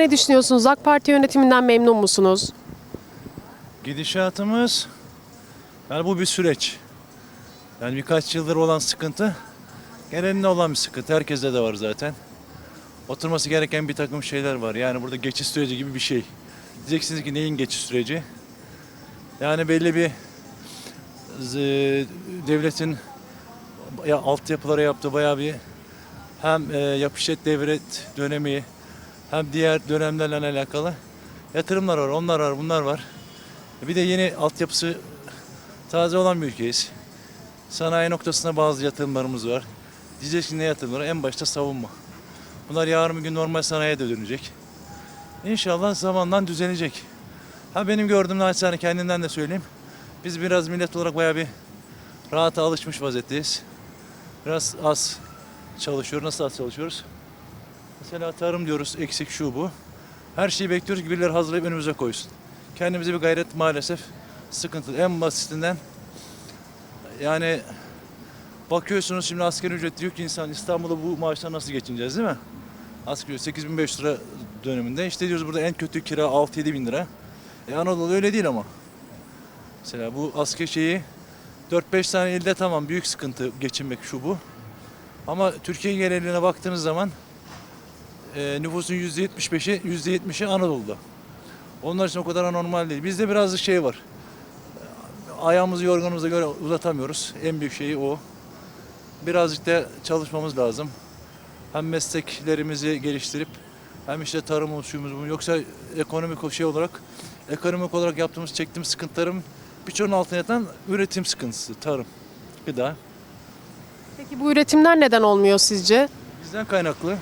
Ne düşünüyorsunuz? AK Parti yönetiminden memnun musunuz? Gidişatımız yani bu bir süreç. Yani birkaç yıldır olan sıkıntı genelinde olan bir sıkıntı. Herkeste de var zaten. Oturması gereken bir takım şeyler var. Yani burada geçiş süreci gibi bir şey. Diyeceksiniz ki neyin geçiş süreci? Yani belli bir z- devletin ya altyapılara yaptığı bayağı bir hem e, yapışet devlet dönemi hem diğer dönemlerle alakalı yatırımlar var. Onlar var, bunlar var. Bir de yeni altyapısı taze olan bir ülkeyiz. Sanayi noktasında bazı yatırımlarımız var. Diyeceğiz ki ne yatırımları? En başta savunma. Bunlar yarın bir gün normal sanayiye de dönecek. İnşallah zamanla düzelecek. Ha benim gördüğüm naçizane kendimden de söyleyeyim. Biz biraz millet olarak bayağı bir rahata alışmış vaziyetteyiz. Biraz az çalışıyoruz. Nasıl az çalışıyoruz? Mesela tarım diyoruz eksik şu bu. Her şeyi bekliyoruz ki birileri hazırlayıp önümüze koysun. Kendimize bir gayret maalesef sıkıntılı. En basitinden yani bakıyorsunuz şimdi asgari ücret diyor ki insan İstanbul'da bu maaşla nasıl geçineceğiz değil mi? Asgari ücret 8500 lira döneminde. İşte diyoruz burada en kötü kira 6-7 bin lira. E Anadolu öyle değil ama. Mesela bu asgari şeyi 4-5 tane ilde tamam büyük sıkıntı geçinmek şu bu. Ama Türkiye geneline baktığınız zaman e, nüfusun %75'i %70'i Anadolu'da. Onlar için o kadar anormal değil. Bizde birazcık şey var. Ayağımızı yorganımıza göre uzatamıyoruz. En büyük şeyi o. Birazcık da çalışmamız lazım. Hem mesleklerimizi geliştirip hem işte tarım suyumuz bu. Yoksa ekonomik şey olarak ekonomik olarak yaptığımız çektiğimiz sıkıntıların birçoğunun altına yatan üretim sıkıntısı, tarım, gıda. Peki bu üretimler neden olmuyor sizce? Bizden kaynaklı.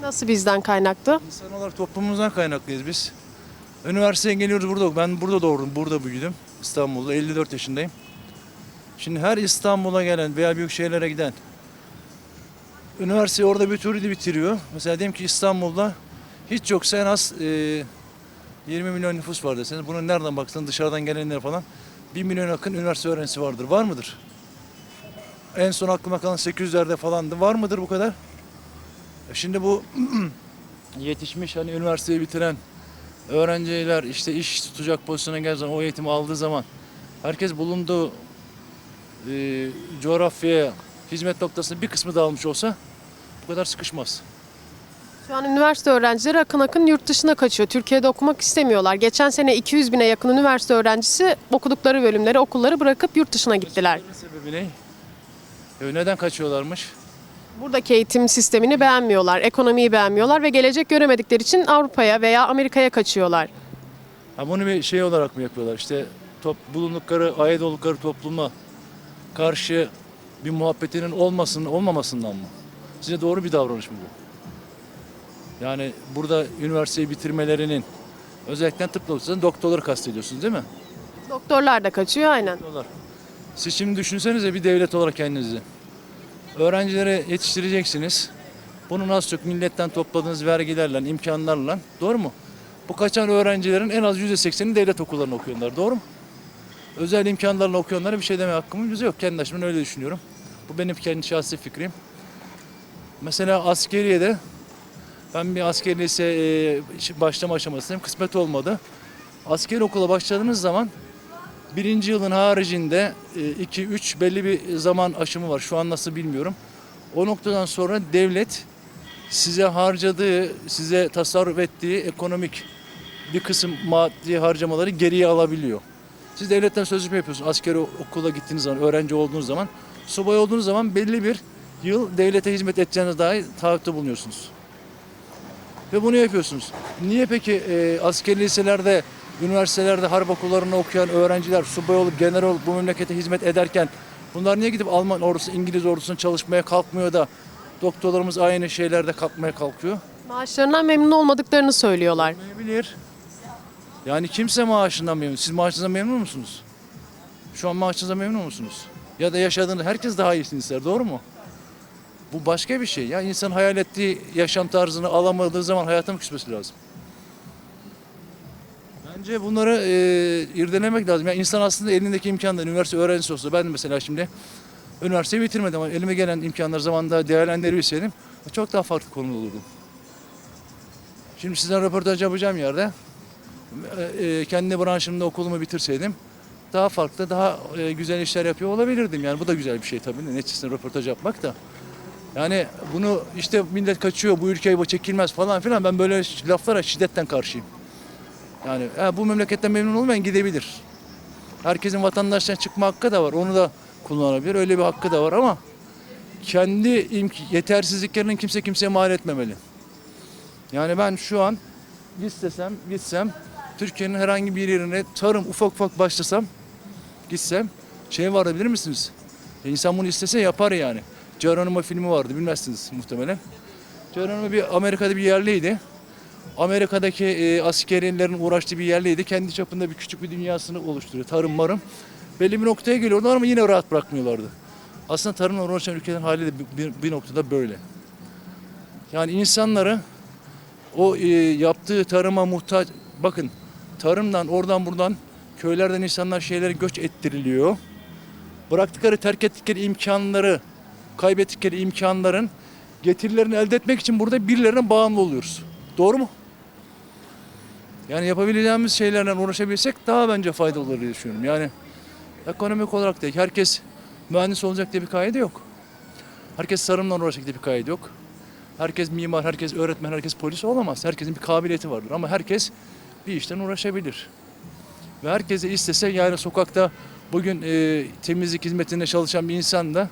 Nasıl bizden kaynaklı? İnsan olarak toplumumuzdan kaynaklıyız biz. Üniversiteye geliyoruz burada. Ben burada doğdum, burada büyüdüm. İstanbul'da 54 yaşındayım. Şimdi her İstanbul'a gelen veya büyük şehirlere giden üniversiteyi orada bir türlü bitiriyor. Mesela diyelim ki İstanbul'da hiç yoksa en az e, 20 milyon nüfus var deseniz. Bunun nereden baksan dışarıdan gelenler falan 1 milyon yakın üniversite öğrencisi vardır. Var mıdır? En son aklıma kalan 800'lerde falandı. Var mıdır bu kadar? E Şimdi bu yetişmiş hani üniversiteyi bitiren öğrenciler işte iş tutacak pozisyona geldiği zaman o eğitimi aldığı zaman herkes bulunduğu e, coğrafyaya hizmet noktasında bir kısmı dağılmış olsa bu kadar sıkışmaz. Şu an üniversite öğrencileri akın akın yurt dışına kaçıyor. Türkiye'de okumak istemiyorlar. Geçen sene 200 bine yakın üniversite öğrencisi okudukları bölümleri, okulları bırakıp yurt dışına gittiler. Sebebi ne? E, neden kaçıyorlarmış? Buradaki eğitim sistemini beğenmiyorlar, ekonomiyi beğenmiyorlar ve gelecek göremedikleri için Avrupa'ya veya Amerika'ya kaçıyorlar. Ha bunu bir şey olarak mı yapıyorlar? İşte top, bulundukları, ait oldukları topluma karşı bir muhabbetinin olmasın, olmamasından mı? Size doğru bir davranış mı bu? Yani burada üniversiteyi bitirmelerinin özellikle tıp noktasında doktorları kastediyorsunuz değil mi? Doktorlar da kaçıyor aynen. Doktorlar. Siz şimdi düşünsenize bir devlet olarak kendinizi. Öğrencileri yetiştireceksiniz. Bunu nasıl çok milletten topladığınız vergilerle, imkanlarla. Doğru mu? Bu kaçan öğrencilerin en az %80'i devlet okullarında okuyorlar. Doğru mu? Özel imkanlarla okuyanlara bir şey deme hakkımız yok. Kendi açımdan öyle düşünüyorum. Bu benim kendi şahsi fikrim. Mesela askeriyede ben bir askeri lise e, başlama aşamasındayım. Kısmet olmadı. Askeri okula başladığınız zaman birinci yılın haricinde 2-3 belli bir zaman aşımı var. Şu an nasıl bilmiyorum. O noktadan sonra devlet size harcadığı, size tasarruf ettiği ekonomik bir kısım maddi harcamaları geriye alabiliyor. Siz devletten sözleşme yapıyorsunuz. Askeri okula gittiğiniz zaman, öğrenci olduğunuz zaman, subay olduğunuz zaman belli bir yıl devlete hizmet edeceğiniz dair taahhütte bulunuyorsunuz. Ve bunu yapıyorsunuz. Niye peki e, askeri liselerde, üniversitelerde harp okullarında okuyan öğrenciler subay olup general olup bu memlekete hizmet ederken bunlar niye gidip Alman ordusu, İngiliz ordusuna çalışmaya kalkmıyor da doktorlarımız aynı şeylerde kalkmaya kalkıyor? Maaşlarından memnun olmadıklarını söylüyorlar. Olmayabilir. Yani kimse maaşından memnun. Siz maaşınızdan memnun musunuz? Şu an maaşınızdan memnun musunuz? Ya da yaşadığınız herkes daha iyisini ister. Doğru mu? Bu başka bir şey. Ya insan hayal ettiği yaşam tarzını alamadığı zaman hayata mı küsmesi lazım? Bence bunları e, irdelemek lazım. Yani insan aslında elindeki imkanları, üniversite öğrencisi olsa ben de mesela şimdi üniversiteyi bitirmedim ama elime gelen imkanları zamanında değerlendirebilseydim çok daha farklı konumda olurdum. Şimdi sizden röportaj yapacağım yerde e, e, kendi branşımda okulumu bitirseydim daha farklı, daha e, güzel işler yapıyor olabilirdim. Yani bu da güzel bir şey tabii. Neticesinde röportaj yapmak da. Yani bunu işte millet kaçıyor, bu ülkeye bu çekilmez falan filan. Ben böyle laflara şiddetten karşıyım. Yani ha, bu memleketten memnun olmayan gidebilir. Herkesin vatandaştan çıkma hakkı da var. Onu da kullanabilir. Öyle bir hakkı da var ama kendi yetersizliklerinin kimse kimseye mal etmemeli. Yani ben şu an gitsem, gitsem Türkiye'nin herhangi bir yerine tarım ufak ufak başlasam gitsem şey var bilir misiniz? E insan bunu istese yapar yani. Geronimo filmi vardı bilmezsiniz muhtemelen. Geronimo bir Amerika'da bir yerliydi. Amerika'daki e, askerilerin uğraştığı bir yerliydi. Kendi çapında bir küçük bir dünyasını oluşturuyor. Tarım marım. Belli bir noktaya geliyordu ama yine rahat bırakmıyorlardı. Aslında tarımla uğraşan ülkelerin hali de bir, bir, noktada böyle. Yani insanları o e, yaptığı tarıma muhtaç bakın tarımdan oradan buradan köylerden insanlar şeyleri göç ettiriliyor. Bıraktıkları terk ettikleri imkanları kaybettikleri imkanların getirilerini elde etmek için burada birilerine bağımlı oluyoruz. Doğru mu? Yani yapabileceğimiz şeylerle uğraşabilsek daha bence faydalı olur diye düşünüyorum. Yani ekonomik olarak da herkes mühendis olacak diye bir kaide yok. Herkes tarımla uğraşacak diye bir kaide yok. Herkes mimar, herkes öğretmen, herkes polis olamaz. Herkesin bir kabiliyeti vardır ama herkes bir işten uğraşabilir. Ve herkes de istese yani sokakta bugün e, temizlik hizmetinde çalışan bir insan da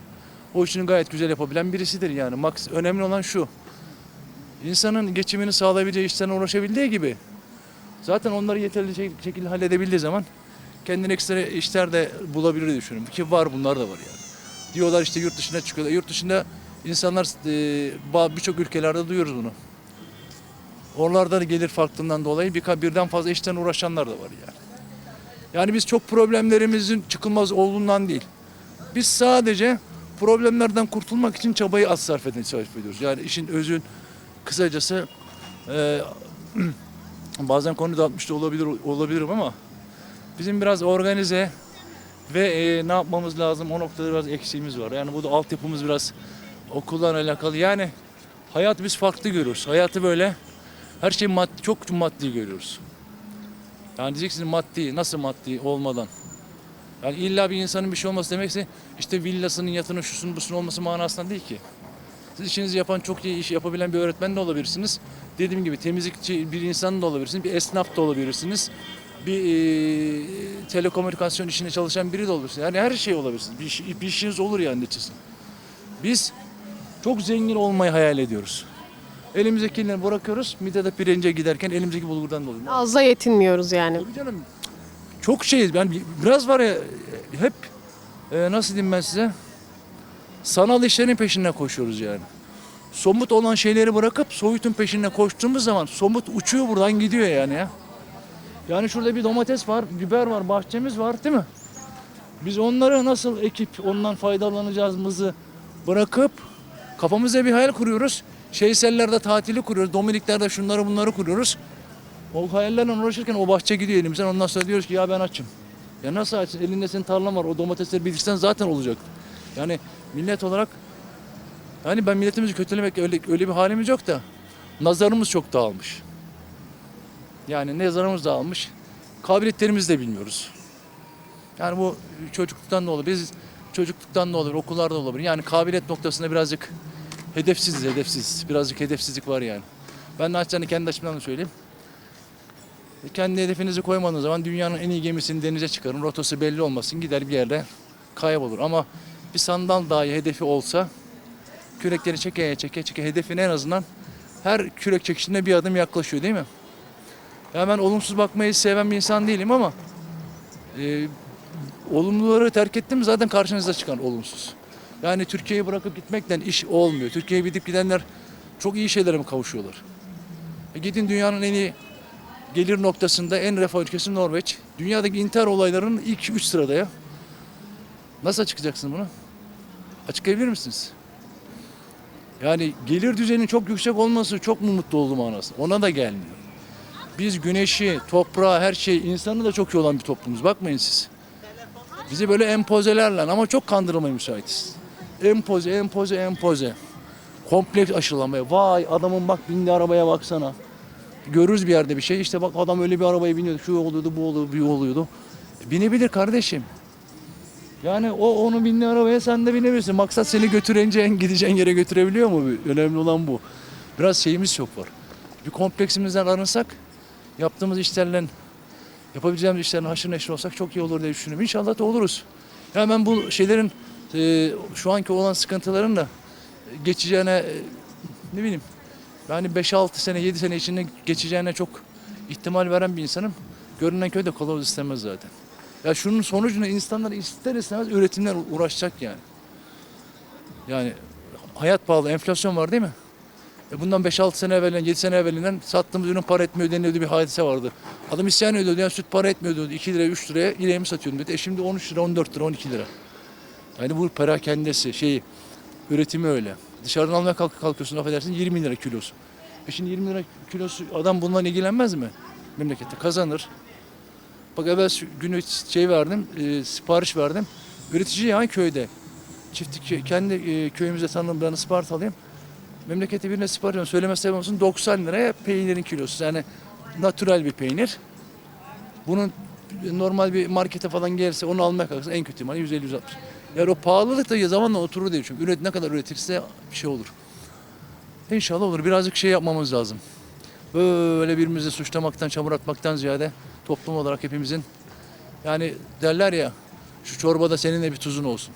o işini gayet güzel yapabilen birisidir yani. Maks önemli olan şu. İnsanın geçimini sağlayabileceği işten uğraşabildiği gibi zaten onları yeterli şek- şekilde halledebildiği zaman kendine ekstra işler de bulabilir diye düşünüyorum. Ki var bunlar da var yani. Diyorlar işte yurt dışına çıkıyorlar. Yurt dışında insanlar e, birçok ülkelerde duyuyoruz bunu. Oralarda da gelir farklılığından dolayı bir, birden fazla işten uğraşanlar da var yani. Yani biz çok problemlerimizin çıkılmaz olduğundan değil. Biz sadece problemlerden kurtulmak için çabayı az sarf etmeye sarf ediyoruz. Yani işin özün kısacası e, bazen konu dağıtmış da olabilir olabilirim ama bizim biraz organize ve e, ne yapmamız lazım o noktada biraz eksiğimiz var. Yani bu da altyapımız biraz okuldan alakalı. Yani hayat biz farklı görüyoruz. Hayatı böyle her şey maddi, çok maddi görüyoruz. Yani diyeceksiniz maddi, nasıl maddi olmadan? Yani illa bir insanın bir şey olması demekse işte villasının, yatının, şusunun, busunun olması manasında değil ki. Siz işinizi yapan, çok iyi iş yapabilen bir öğretmen de olabilirsiniz. Dediğim gibi temizlikçi bir insan da olabilirsiniz, bir esnaf da olabilirsiniz. Bir e, telekomünikasyon işinde çalışan biri de olabilirsiniz. Yani her şey olabilirsiniz. Bir, iş- bir işiniz olur yani neticesinde. Biz çok zengin olmayı hayal ediyoruz. Elimizdekileri bırakıyoruz. Midede pirince giderken elimizdeki bulgurdan doluyor. Azla yetinmiyoruz yani. Tabii canım. Çok şeyiz. Ben biraz var ya hep e, nasıl diyeyim ben size? Sanal işlerin peşinden koşuyoruz yani. Somut olan şeyleri bırakıp soyutun peşinde koştuğumuz zaman somut uçuyor buradan gidiyor yani ya. Yani şurada bir domates var, biber var, bahçemiz var değil mi? Biz onları nasıl ekip ondan faydalanacağımızı bırakıp kafamızda bir hayal kuruyoruz. Şeysellerde tatili kuruyoruz, Dominiklerde şunları bunları kuruyoruz. O hayallerle uğraşırken o bahçe gidiyor elimizden. Ondan sonra diyoruz ki ya ben açım. Ya nasıl açsın? Elinde senin tarlan var. O domatesleri bitirsen zaten olacak. Yani millet olarak yani ben milletimizi kötülemek öyle, öyle bir halimiz yok da nazarımız çok dağılmış. Yani nazarımız dağılmış. Kabiliyetlerimizi de bilmiyoruz. Yani bu çocukluktan da olur. Biz çocukluktan da olur, okullarda da olabilir. Yani kabiliyet noktasında birazcık hedefsiziz, hedefsiz. Birazcık hedefsizlik var yani. Ben de açıkçası kendi açımdan da söyleyeyim. Kendi hedefinizi koymadığınız zaman dünyanın en iyi gemisini denize çıkarın. Rotası belli olmasın gider bir yerde kaybolur. Ama bir sandal dahi hedefi olsa kürekleri çeke çeke çeke hedefine en azından her kürek çekişinde bir adım yaklaşıyor değil mi? Ya ben olumsuz bakmayı seven bir insan değilim ama e, olumluları terk ettim zaten karşınıza çıkan olumsuz. Yani Türkiye'yi bırakıp gitmekten iş olmuyor. Türkiye'ye gidip gidenler çok iyi şeylere mi kavuşuyorlar? E gidin dünyanın en iyi gelir noktasında en refah ülkesi Norveç. Dünyadaki intihar olaylarının ilk 3 sırada ya. Nasıl açıklayacaksın bunu? Açıklayabilir misiniz? Yani gelir düzeyinin çok yüksek olması çok mu mutlu oldu manası? Ona da gelmiyor. Biz güneşi, toprağı, her şeyi, insanı da çok iyi olan bir toplumuz. Bakmayın siz. Bizi böyle empozelerle ama çok kandırılmaya müsaitiz. Empoze, empoze, empoze. Kompleks aşılamaya. Vay adamın bak bindi arabaya baksana. görürüz bir yerde bir şey. İşte bak adam öyle bir arabaya biniyordu. Şu oluyordu, bu oluyordu, bu oluyordu. Binebilir kardeşim. Yani o onu bindiği arabaya sen de binebilirsin. Maksat seni götüreceğin, gideceğin yere götürebiliyor mu? Önemli olan bu. Biraz şeyimiz çok var. Bir kompleksimizden arınsak, yaptığımız işlerle, yapabileceğimiz işlerin haşır neşir olsak çok iyi olur diye düşünüyorum. İnşallah da oluruz. Ya ben bu şeylerin, e, şu anki olan sıkıntıların da geçeceğine, e, ne bileyim, yani 5-6 sene, 7 sene içinde geçeceğine çok ihtimal veren bir insanım. Görünen köy de kılavuz istemez zaten. Ya şunun sonucunda insanlar ister istemez üretimler uğraşacak yani. Yani hayat pahalı, enflasyon var değil mi? E bundan 5-6 sene evvelinden, 7 sene evvelinden sattığımız ürün para etmiyor deniyordu bir hadise vardı. Adam isyan ediyordu yani süt para etmiyor diyordu. 2 liraya 3 liraya ileğimi satıyorum dedi. E şimdi 13 lira, 14 lira, 12 lira. Yani bu perakendesi şeyi, üretimi öyle. Dışarıdan almaya kalk kalkıyorsun affedersin 20 lira kilosu. E şimdi 20 lira kilosu adam bununla ilgilenmez mi? Memlekette kazanır. Bak evvel günü şey verdim, e, sipariş verdim. Üretici yani köyde. Çiftlik kendi e, köyümüzde tanıdığım Ispartalıyım. Memlekete birine sipariş veriyorum. Söyleme sebep olsun 90 liraya peynirin kilosu. Yani natürel bir peynir. Bunun normal bir markete falan gelirse onu almaya kalksa en kötü ihtimalle 150-160. Yani o pahalılık da zamanla oturur diye düşünüyorum. Üret, ne kadar üretirse bir şey olur. İnşallah olur. Birazcık şey yapmamız lazım. Böyle birbirimizi suçlamaktan, çamur atmaktan ziyade toplum olarak hepimizin yani derler ya şu çorbada senin de bir tuzun olsun.